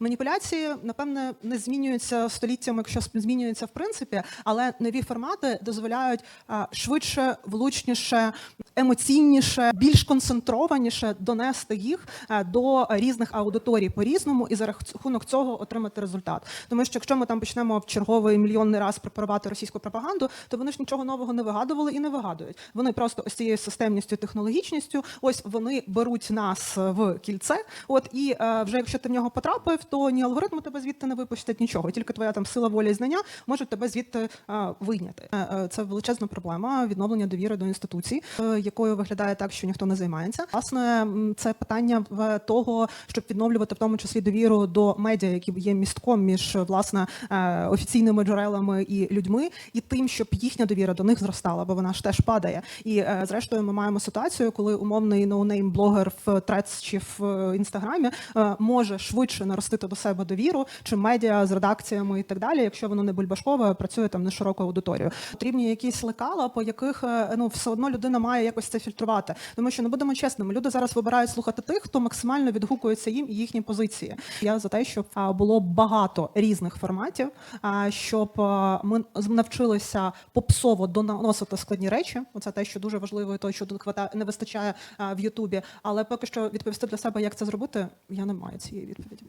Маніпуляції, напевне, не змінюються століттями, якщо змінюються в принципі, але нові формати дозволяють швидше, влучніше, емоційніше, більш концентрованіше донести їх до різних аудиторій по-різному і за рахунок цього отримати результат. Тому що якщо ми там почнемо в черговий мільйонний раз пропагувати російську пропаганду, то вони ж нічого нового не вигадували і не вигадують. Вони просто ось цією системністю, технологічністю, ось вони беруть нас в кільце. От і е, вже якщо ти в нього потрапив, то ні алгоритми тебе звідти не випустять нічого. Тільки твоя там сила волі і знання можуть тебе звідти вийняти. Е, е, Це величезна проблема відновлення довіри до інституцій, е, якою виглядає так, що ніхто не займається. Власне, це питання в того, щоб відновлювати в тому числі довіру до медіа, які є містком між власне офіційними джерелами і людьми, і тим, щоб їхня довіра до них зростала, бо вона ж теж падає. І зрештою, ми маємо ситуацію, коли умовний ноунейм блогер в Threads чи в інстаграмі може швидше наростити до себе довіру, чи медіа з редакціями і так далі, якщо воно не бульбашкове, працює там на широку аудиторію. Потрібні якісь лекала, по яких е, ну все одно людина має якось це фільтрувати. Тому що не будемо чесними, люди зараз вибирають слухати тих, хто максимально відгукується їм і їхні позиції. Я за те, щоб було багато різних форматів, щоб ми з- навчилися попсово доносити складні речі. Оце те, що дуже важливо, і то, що не вистачає в Ютубі. Але поки що відповісти для себе, як це зробити, я не маю цієї відповіді.